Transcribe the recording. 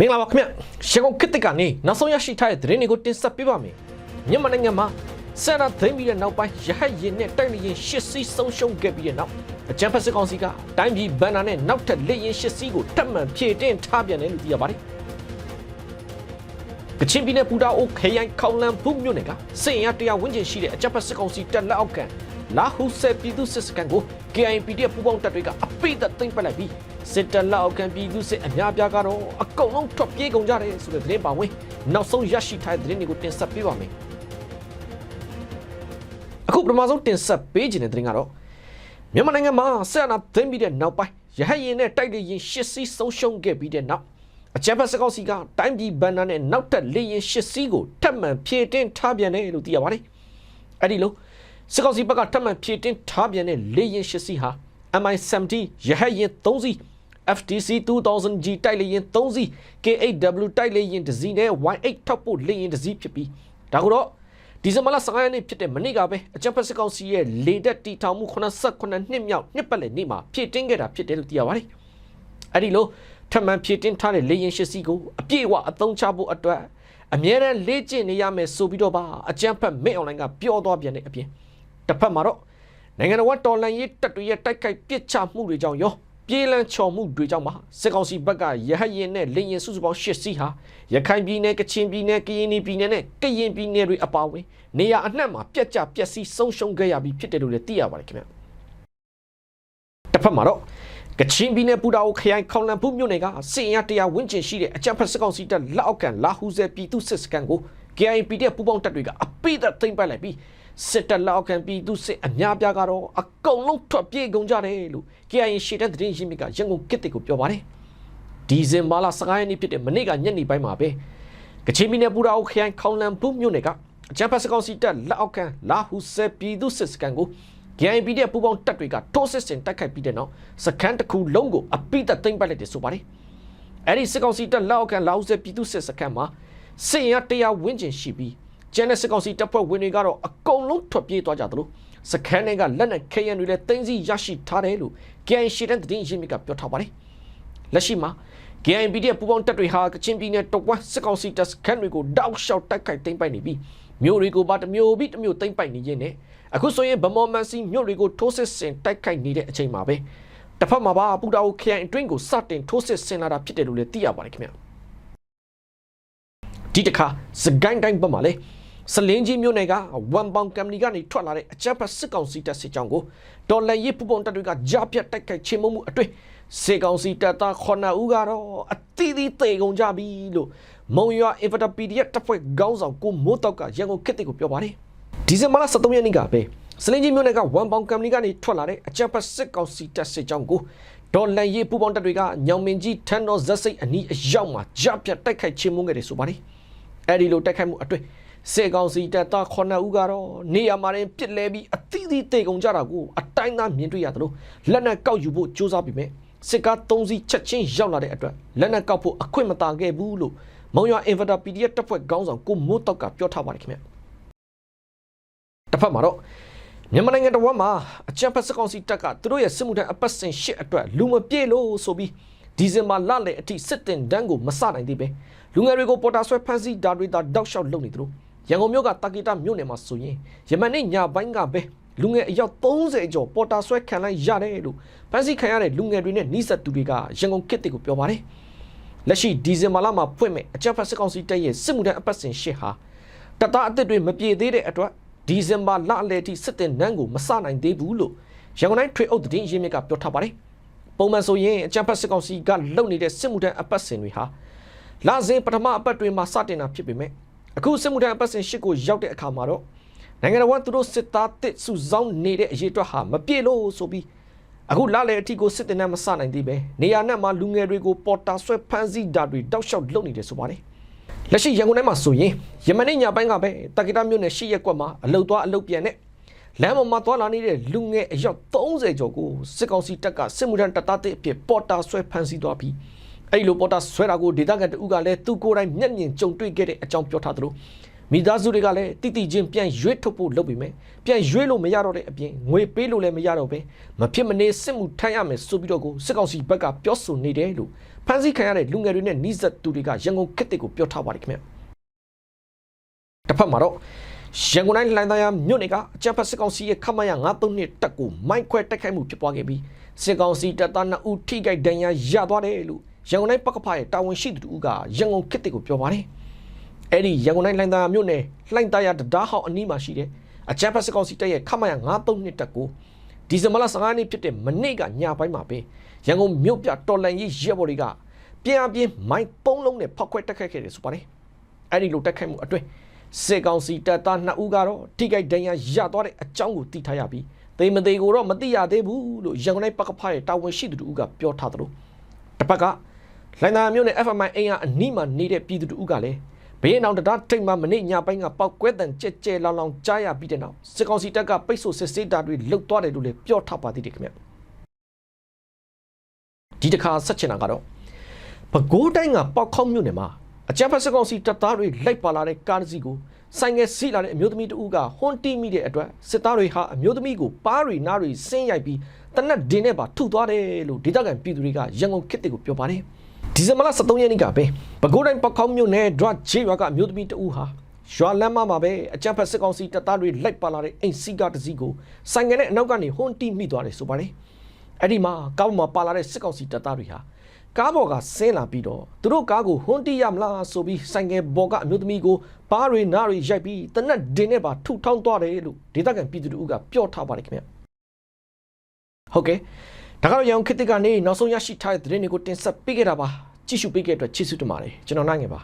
မင်္ဂလာပါခင်ဗျရန်ကုန်ခေတ်တစ်ကနေနောက်ဆုံးရရှိထားတဲ့သတင်းတွေကိုတင်ဆက်ပေးပါမယ်မြန်မာနိုင်ငံမှာဆန္ဒသိမ်းပြီးတဲ့နောက်ပိုင်းရဟတ်ရင်နဲ့တိုက်လေရင်ရှစ်စီးဆုံးရှုံးခဲ့ပြီးတဲ့နောက်အကြံဖက်စစ်ကောင်စီကတိုင်းပြည်ဘန်နာနဲ့နောက်ထပ်လေရင်ရှစ်စီးကိုထပ်မံဖြည့်တင်းထားပြန်တယ်လို့သိရပါတယ်ကချင်ပြည်နယ်ပူတာအိုခရိုင်ခေါလန်ဖုမြို့နယ်ကစစ်ရင်ရတရားဝန်းကျင်ရှိတဲ့အကြံဖက်စစ်ကောင်စီတပ်လက်အောက်ခံလာဟုဆယ်ပြည်သူစစ်စခန်းကို KIPD ပူပေါင်းတပ်တွေကအပိတ်သက်သိမ်းပက်လိုက်ပြီး စစ်တပ်လက်အောက်ခံပြည်သူစစ်အများပြားကတော့အကုန်လုံးထွက်ပြေးကုန်ကြတယ်ဆိုတဲ့သတင်းပါဝင်နောက်ဆုံးရရှိထားတဲ့သတင်းတွေကိုတင်ဆက်ပေးပါမယ်အခုပထမဆုံးတင်ဆက်ပေးခြင်းတဲ့သတင်းကတော့မြန်မာနိုင်ငံမှာဆက်အနာသိမ်းပြီးတဲ့နောက်ပိုင်းရဟတ်ရင်နဲ့တိုက်လေရင်ရှစ်စီးဆုံးရှုံးခဲ့ပြီးတဲ့နောက်အကြံဖက်စကောက်စီကတိုင်းပြည်ဘန်နာနဲ့နောက်ထပ်လေရင်ရှစ်စီးကိုထပ်မံဖြည့်တင်းထားပြန်တယ်လို့သိရပါတယ်အဲ့ဒီလိုစစ်ကောင်စီဘက်ကထပ်မံဖြည့်တင်းထားပြန်တဲ့လေရင်ရှစ်စီးဟာ MI-70 ရဟတ်ရင်3စီး FTC 2000G တိုက်လေရင်3စီး KAW တိုက်လေရင်တစ်စီးနဲ့ Y8 ထောက်ပို့လေရင်တစ်စီးဖြစ်ပြီးဒါကတော့ဒီဇင်ဘာလ15ရက်နေ့ဖြစ်တဲ့မနေ့ကပဲအကြံဖက်စစ်ကောင်စီရဲ့လေတက်တီထောင်မှု89နှစ်မြောက်နှစ်ပတ်လည်နေ့မှာဖြည့်တင်းခဲ့တာဖြစ်တယ်လို့သိရပါတယ်။အဲဒီလိုထပ်မံဖြည့်တင်းထားတဲ့လေရင်ရှစ်စီးကိုအပြည့်အဝအသုံးချဖို့အတွက်အမြဲတမ်းလေ့ကျင့်နေရမယ်ဆိုပြီးတော့ပါအကြံဖက်မင်းအွန်လိုင်းကပြောသွားပြန်တဲ့အပြင်တစ်ဖက်မှာတော့နိုင်ငံတော်တော်လန်ရေးတပ်တွေရဲ့တိုက်ခိုက်ပစ်ချမှုတွေကြောင့်ရော ပြေးလန်းချော်မှုတွေကြောင့်ပါစစ်ကောင်စီဘက်ကရဟတ်ရင်နဲ့လေရင်စုစုပေါင်း၈စီးဟာရခိုင်ပြည်နယ်ကချင်ပြည်နယ်ကရင်ပြည်နယ်နဲ့ကရင်ပြည်နယ်တွေအပါအဝင်နေရာအနှံ့မှာပြက်ကျပျက်စီးဆုံးရှုံးခဲ့ရပြီးဖြစ်တယ်လို့လည်းသိရပါတယ်ခင်ဗျတစ်ဖက်မှာတော့ကချင်ပြည်နယ်ပူတာအိုခရိုင်ခေါလန်ဖူးမြို့နယ်ကစစ်အင်အားတရားဝန်းကျင်ရှိတဲ့အကြမ်းဖက်စစ်ကောင်စီတပ်လက်အောက်ခံလာဟူဇဲပြည်သူစစ်စခန်းကို KIP တဲ့ပူပေါင်းတပ်တွေကအပိသက်သိမ်းပိုက်လိုက်ပြီး စစ်တပ်လက်အောက်ခံပြည်သူစစ်အများပြားကတော့အကုန်လုံးထွက်ပြေးကုန်ကြတယ်လို့ KIA ရှေ့တဲ့သတင်းရင်းမြစ်ကရန်ကုန်ကစ်တစ်ကိုပြောပါတယ်ဒီဇင်ဘာလ15ရက်နေ့ဖြစ်တဲ့မနေ့ကညနေပိုင်းမှာပဲကချင်ပြည်နယ်ပူတာအိုခရိုင်ခေါလန်ဖူးမြို့နယ်ကအကြမ်းဖက်စစ်ကောင်စီတပ်လက်အောက်ခံလာဟူဇဲပြည်သူစစ်စခန်းကို GIP တဲ့ပူပေါင်းတပ်တွေကထိုးစစ်ဆင်တိုက်ခိုက်ပြီးတဲ့နောက်စခန်းတစ်ခုလုံးကိုအပိသက်သိမ်းပိုက်လိုက်တယ်ဆိုပါတယ်။အဲဒီစစ်ကောင်စီတပ်လက်အောက်ခံလာဦးစဲပြည်သူစစ်စခန်းမှာစစ်ရတရားဝန်းကျင်ရှိပြီး ကျန်တဲ့စစ်ကောင်စီတပ်ဖွဲ့ဝင်တွေကတော့အကုန်လုံးထွက်ပြေးသွားကြသလိုစခန်းတွေကလက်နက်ခဲယံတွေလည်းတင်းစီရရှိထားတယ်လို့ GIA ရှေ့တဲ့သတင်းရင်းမြစ်ကပြောထားပါတယ်။လက်ရှိမှာ GIP တဲ့ပူပေါင်းတပ်တွေဟာကချင်ပြည်နယ်တဝက်စစ်ကောင်စီတပ်စခန်းတွေကိုတောက်လျှောက်တိုက်ခိုက်သိမ်းပိုက်နေပြီးမြို့တွေကိုပါတစ်မျိုးပြီးတစ်မျိုးသိမ်းပိုက်နေရင်းနဲ့အခုဆိုရင်ဗမော်မန်စီမြို့တွေကိုထိုးစစ်ဆင်တိုက်ခိုက်နေတဲ့အချိန်မှာပဲတစ်ဖက်မှာပါပူတာအိုခရိုင်အတွင်းကိုစတင်ထိုးစစ်ဆင်လာတာဖြစ်တယ်လို့လည်းသိရပါတယ်ခင်ဗျာ ဒီတစ်ခါစကိုင်းတိုင်းဘက်မှာလေစလင်းကြီးမြို့နယ်ကဝန်ပေါင်ကမ်ပဏီကနေထွက်လာတဲ့အကြပ်ဖက်စစ်ကောင်စီတပ်စစ်ကြောင်းကိုဒေါ်လာရေးပူပုံတပ်တွေကကြားပြတ်တိုက်ခိုက်ချေမှုမှုအတွေ့စေကောင်စီတပ်သားခုနှစ်ဦးကတော့အသီးသီးတေကုန်ကြပြီလို့မုံရွာ Inverter PDF တပ်ဖွဲ့ခေါင်းဆောင်ကိုမိုးတောက်ကရန်ကုန်ခေတ်တွေကိုပြောပါတယ်ဒီဇင်ဘာလ23ရက်နေ့ကပဲစလင်းကြီးမြို့နယ်ကဝန်ပေါင်ကမ်ပဏီကနေထွက်လာတဲ့အကြပ်ဖက်စစ်ကောင်စီတပ်စစ်ကြောင်းကိုဒေါ်လန်ရေးပူပေါင်းတပ်တွေကညောင်မင်ကြီးထန်းတော်ဇက်စိတ်အနီးအရောက်မှာကြားပြတ်တိုက်ခိုက်ချေမှုခဲ့တယ်ဆိုပါတယ် အဲဒီလိုတိုက်ခိုက်မှုအတွေ့စေကောင်စီတပ်သားခုနှစ်ဦးကတော့နေရာမှာရင်ပြစ်လဲပြီးအသီးသီးတေကုန်ကြတာကိုအတိုင်းသားမြင်တွေ့ရတယ်လို့လက်နက်ကောက်ယူဖို့စ조사ပြီးမြဲစစ်ကား၃စီးချက်ချင်းရောက်လာတဲ့အတွက်လက်နက်ကောက်ဖို့အခွင့်မတာခဲ့ဘူးလို့မုံရွာ Inverter PDF တပ်ဖွဲ့ခေါင်းဆောင်ကိုမိုးတောက်ကပြောထားပါတယ်ခင်ဗျတစ်ဖက်မှာတော့မြန်မာနိုင်ငံတော်မှာအကြံဖက်စကောင်စီတပ်ကသူတို့ရဲ့စစ်မှုထမ်းအပတ်စဉ်ရှစ်အတွက်လူမပြေလို့ဆိုပြီး ဒီဇင်ဘာလလယ်အထိစစ်တင်တန်းကိုမစနိုင်သေးပဲလူငယ်တွေကိုပေါ်တာဆွဲဖမ်းဆီးဓာတ်တွေတာတောက်လျှောက်လုပ်နေသလိုရန်ကုန်မြို့ကတာကီတာမြို့နယ်မှာဆိုရင်ယမန်နေ့ညပိုင်းကပဲလူငယ်အယောက်30ကျော်ပေါ်တာဆွဲခံလိုက်ရတယ်လို့ဖမ်းဆီးခံရတဲ့လူငယ်တွေနဲ့နှိစက်သူတွေကရန်ကုန်ကစ်တစ်ကိုပြောပါတယ်လက်ရှိဒီဇင်ဘာလမှာဖွင့်မဲ့အကြံဖက်စစ်ကောင်စီတပ်ရဲ့စစ်မှုထမ်းအပတ်စဉ်ရှစ်ဟာတပ်သားအသစ်တွေမပြေသေးတဲ့အတွက်ဒီဇင်ဘာလအလယ်ထိစစ်တင်နန်းကိုမစနိုင်သေးဘူးလို့ရန်ကုန်တိုင်းထွေအုပ်သတင်းရင်းမြစ်ကပြောထားပါတယ် ပုံမှန်ဆိုရင်အကြံဖက်စစ်ကောင်စီကလုပ်နေတဲ့စစ်မှုထမ်းအပတ်စဉ်တွေဟာလစဉ်ပထမအပတ်တွေမှာစတင်တာဖြစ်ပေမဲ့အခုစစ်မှုထမ်းအပတ်စဉ်ရှစ်ကိုရောက်တဲ့အခါမှာတော့နိုင်ငံတော်ကသူတို့စစ်သားတစ်စုဆောင်းနေတဲ့အရေးအတွက်ဟာမပြေလို့ဆိုပြီးအခုလာလေအထီကိုစစ်တင်နဲ့မစနိုင်သေးပဲနေရာနဲ့မှာလူငယ်တွေကိုပေါ်တာဆွဲဖမ်းဆီးတာတွေတောက်လျှောက်လုပ်နေတယ်ဆိုပါတယ်လက်ရှိရန်ကုန်ထဲမှာဆိုရင်ယမနေ့ညပိုင်းကပဲတာကီတာမြို့နယ်ရှိရက်ကွက်မှာအလုတ်သွားအလုတ်ပြန်နဲ့ လမ်းပေါ်မှာသွားလာနေတဲ့လူငယ်အယောက်30ကျော်ကိုစစ်ကောင်စီတပ်ကစစ်မှုထမ်းတပ်သားတဲ့အဖြစ်ပေါ်တာဆွဲဖမ်းဆီးသွားပြီးအဲ့လိုပေါ်တာဆွဲတာကိုဒေသခံတဦးကလည်းသူကိုယ်တိုင်မျက်မြင်ကြုံတွေ့ခဲ့တဲ့အကြောင်းပြောထားသလိုမိသားစုတွေကလည်းတိတိချင်းပြန်ရွေးထုတ်ဖို့လုပ်ပြီးမယ်ပြန်ရွေးလို့မရတော့တဲ့အပြင်ငွေပေးလို့လည်းမရတော့ပဲမဖြစ်မနေစစ်မှုထမ်းရမယ်ဆိုပြီးတော့ကိုစစ်ကောင်စီဘက်ကပြောဆိုနေတယ်လို့ဖန်ဆီးခံရတဲ့လူငယ်တွေနဲ့နှိစက်သူတွေကရန်ကုန်ခေတ်တွေကိုပြောထားပါတယ်ခင်ဗျတစ်ဖက်မှာတော့ ရန်ကုန်တိုင်းလိုင်းသားရမြို့နယ်ကအကြမ်းဖက်စစ်ကောင်စီရဲ့ခမရ932တပ်ကိုမိုင်းခွဲတိုက်ခိုက်မှုဖြစ်ပွားခဲ့ပြီးစစ်ကောင်စီတပ်သား2ဦးထိခိုက်ဒဏ်ရာရသွားတယ်လို့ရန်ကုန်တိုင်းပကဖရဲ့တာဝန်ရှိသူတို့ကရန်ကုန်ခေတ်တွေကိုပြောပါတယ်အဲ့ဒီရန်ကုန်တိုင်းလိုင်းသားမြို့နယ်လှိုင်းသားရတံတားဟောက်အနီးမှာရှိတဲ့အကြမ်းဖက်စစ်ကောင်စီတပ်ရဲ့ခမရ932တပ်ကိုဒီဇင်ဘာလ15ရက်နေ့ဖြစ်တဲ့မနေ့ကညပိုင်းမှာပဲရန်ကုန်မြို့ပြတော်လန်ရေးရဲဘော်တွေကပြန်အပြင်းမိုင်း၃လုံးနဲ့ဖောက်ခွဲတက်ခတ်ခဲ့တယ်ဆိုပါတယ်အဲ့ဒီလိုတက်ခတ်မှုအတွင်း စစ်ကောင်စီတပ်သား2ဦးကတော့ထိခိုက်ဒဏ်ရာရသွားတဲ့အကြောင်းကိုသိထားရပြီးသေမသေးကိုတော့မသိရသေးဘူးလို့ရန်ကုန်တိုင်းပကဖရဲ့တာဝန်ရှိသူတို့ကပြောထားသလိုတစ်ပတ်ကလိုင်းသားမြို့နယ် FMI အင်အားအနီးမှာနေတဲ့ပြည်သူတို့ကလည်းဘေးအနောက်တံတားထိပ်မှာမနေ့ညပိုင်းကပောက်ကွဲတန်ကြဲကြဲလောင်လောင်ကြားရပြီးတဲ့နောက်စစ်ကောင်စီတပ်ကပိတ်ဆို့စစ်ဆေးတာတွေလှုပ်သွားတယ်လို့လည်းပြောထားပါသေးတယ်ခင်ဗျဒီတစ်ခါဆက်ချင်တာကတော့ပဲခူးတိုင်းကပောက်ခေါက်မြို့နယ်မှာ အကြမ်းဖက်စစ်ကောင်စီတပ်သားတွေလိုက်ပါလာတဲ့ကားတစ်စီးကိုဆိုင်ငယ်စီးလာတဲ့အမျိုးသမီးတဦးကဟွန်တီမိတဲ့အတွက်စစ်သားတွေဟာအမျိုးသမီးကိုပါးရီနားရီဆင်းရိုက်ပြီးတနက်ဒင်းနဲ့ပါထုသွားတယ်လို့ဒေသခံပြည်သူတွေကရန်ကုန်ခေတ်တွေကိုပြောပါတယ်ဒီဇင်ဘာလ23ရက်နေ့ကပဲပဲခူးတိုင်းပခောက်မြို့နယ်ဒရချေရွာကအမျိုးသမီးတဦးဟာရွာလမ်းမမှာပဲအကြမ်းဖက်စစ်ကောင်စီတပ်သားတွေလိုက်ပါလာတဲ့အိမ်စီးကားတစ်စီးကိုဆိုင်ငယ်နဲ့အနောက်ကနေဟွန်းတီမိသွားတယ်ဆိုပါတယ်။အဲ့ဒီမှာကားပေါ်မှာပါလာတဲ့စစ်ကောင်စီတပ်သားတွေဟာ ကားပေါ်ကဆင်းလာပြီးတော့သူတို့ကားကိုဟွန်းတီရမလားဆိုပြီးဆိုင်ငယ်ပေါ်ကအမျိုးသမီးကိုပါးရီနားရီရိုက်ပြီးတနက်ဒင်းနဲ့ပါထုထောင်းသွားတယ်လို့ဒေသခံပြည်သူတို့ကပြောထားပါတယ်ခင်ဗျ။ဟုတ်ကဲ့ဒါကတော့ရအောင်ခေတ်သစ်ကနေနောက်ဆုံးရရှိထားတဲ့သတင်းတွေကိုတင်ဆက်ပေးခဲ့တာပါကြည့်ရှုပေးခဲ့တဲ့အတွက်ကျေးဇူးတင်ပါတယ်ကျွန်တော်နိုင်ငယ်ပါ